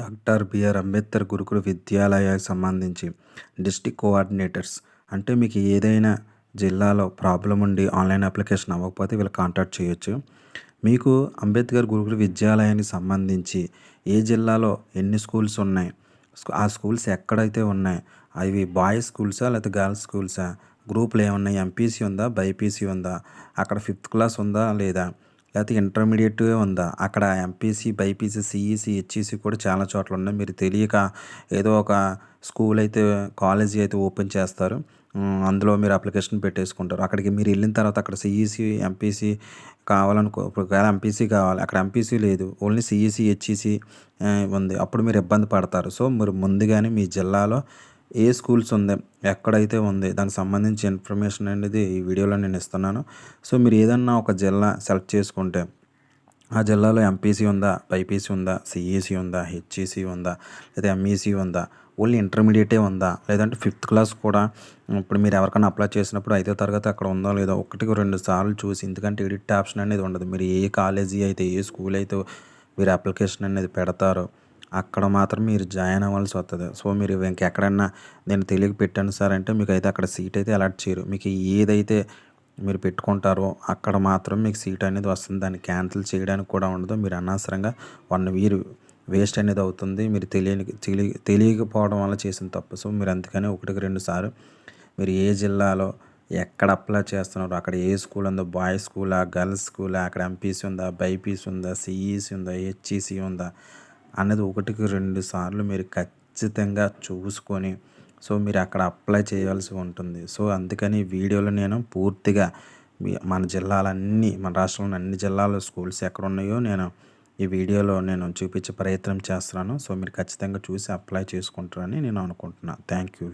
Doctor BR Ambedkar గురుకుల విద్యాలయానికి సంబంధించి district coordinators. అంటే మీకు ఏదైనా జిల్లాలో ప్రాబ్లం ఉండి ఆన్లైన్ అప్లికేషన్ అవ్వకపోతే వీళ్ళు కాంటాక్ట్ చేయొచ్చు. మీకు అంబేద్కర్ గురుకుల విద్యాలయానికి సంబంధించి ఏ జిల్లాలో ఎన్ని స్కూల్స్ ఉన్నాయి? ఆ స్కూల్స్ ఎక్కడైతే ఉన్నాయి? అవి బాయ్స్ స్కూల్సా లేకపోతే గర్ల్స్ స్కూల్సా? గ్రూపులు ఏమున్నాయి? ఎంపీసీ ఉందా? బైపీసీ ఉందా? అక్కడ ఫిఫ్త్ క్లాస్ ఉందా లేదా? లేకపోతే ఇంటర్మీడియట్ ఉందా? అక్కడ ఎంపీసీ బైపీసీ సిఈసీ హెచ్ఈసీ కూడా చాలా చోట్ల ఉన్నాయి. మీరు తెలియక ఏదో ఒక స్కూల్ అయితే కాలేజీ అయితే ఓపెన్ చేస్తారు. అందులో మీరు అప్లికేషన్ పెట్టేసుకుంటారు. అక్కడికి మీరు వెళ్ళిన తర్వాత అక్కడ సిఈసి ఎంపీసీ కావాలనుకో ఒకవేళ ఎంపీసీ కావాలి అక్కడ ఎంపీసీ లేదు ఓన్లీ సిఈసి హెచ్ఈసీ ఉంది. అప్పుడు మీరు ఇబ్బంది పడతారు. సో మీరు ముందుగానే మీ జిల్లాలో ఏ స్కూల్స్ ఉంది ఎక్కడైతే ఉంది దానికి సంబంధించి ఇన్ఫర్మేషన్ అనేది ఈ వీడియోలో నేను ఇస్తున్నాను. సో మీరు ఏదన్నా ఒక జిల్లా సెలెక్ట్ చేసుకుంటే ఆ జిల్లాలో ఎంపీసీ ఉందా బైపీసీ ఉందా సిఈసీ ఉందా హెచ్ఈసీ ఉందా లేదా ఎంఈసీ ఉందా ఓన్లీ ఇంటర్మీడియటే ఉందా లేదంటే ఫిఫ్త్ క్లాస్ కూడా ఇప్పుడు మీరు ఎవరికైనా అప్లై చేసినప్పుడు ఐదో తరగతి అక్కడ ఉందో లేదో ఒకటికి రెండు సార్లు చూసి ఎందుకంటే ఎడిట్ ఆప్షన్ అనేది ఉండదు. మీరు ఏ కాలేజీ అయితే ఏ స్కూల్ అయితే మీరు అప్లికేషన్ అనేది పెడతారో అక్కడ మాత్రం మీరు జాయిన్ అవ్వాల్సి వస్తుంది సో మీరు ఇంకెక్కడన్నా నేను తెలియక పెట్టాను సార్ అంటే మీకు అయితే అక్కడ సీట్ అయితే అలాట్ చేయరు. మీకు ఏదైతే మీరు పెట్టుకుంటారో అక్కడ మాత్రం మీకు సీట్ అనేది వస్తుంది. దాన్ని క్యాన్సిల్ చేయడానికి కూడా ఉండదు. మీరు అనవసరంగా వన్ వీర్ వేస్ట్ అనేది అవుతుంది. మీరు తెలియని తెలియ తెలియకపోవడం వల్ల చేసిన తప్పు. సో మీరు అందుకని ఒకటికి రెండు సార్లు మీరు ఏ జిల్లాలో ఎక్కడ అప్లై చేస్తున్నారో అక్కడ ఏ స్కూల్ ఉందో బాయ్స్ స్కూలా గర్ల్స్ స్కూలా అక్కడ ఎంపీసీ ఉందా బైపీసీ ఉందా సిఈసీ ఉందా హెచ్ఈసీ ఉందా అన్నది ఒకటికి రెండు సార్లు మీరు ఖచ్చితంగా చూసుకొని సో మీరు అక్కడ అప్లై చేయాల్సి ఉంటుంది. సో అందుకని వీడియోలో నేను పూర్తిగా మన జిల్లాలన్నీ మన రాష్ట్రంలో అన్ని జిల్లాలో స్కూల్స్ ఎక్కడ ఉన్నాయో నేను ఈ వీడియోలో నేను చూపించే ప్రయత్నం చేస్తున్నాను. సో మీరు ఖచ్చితంగా చూసి అప్లై చేసుకుంటారని నేను అనుకుంటున్నాను థ్యాంక్ యూ.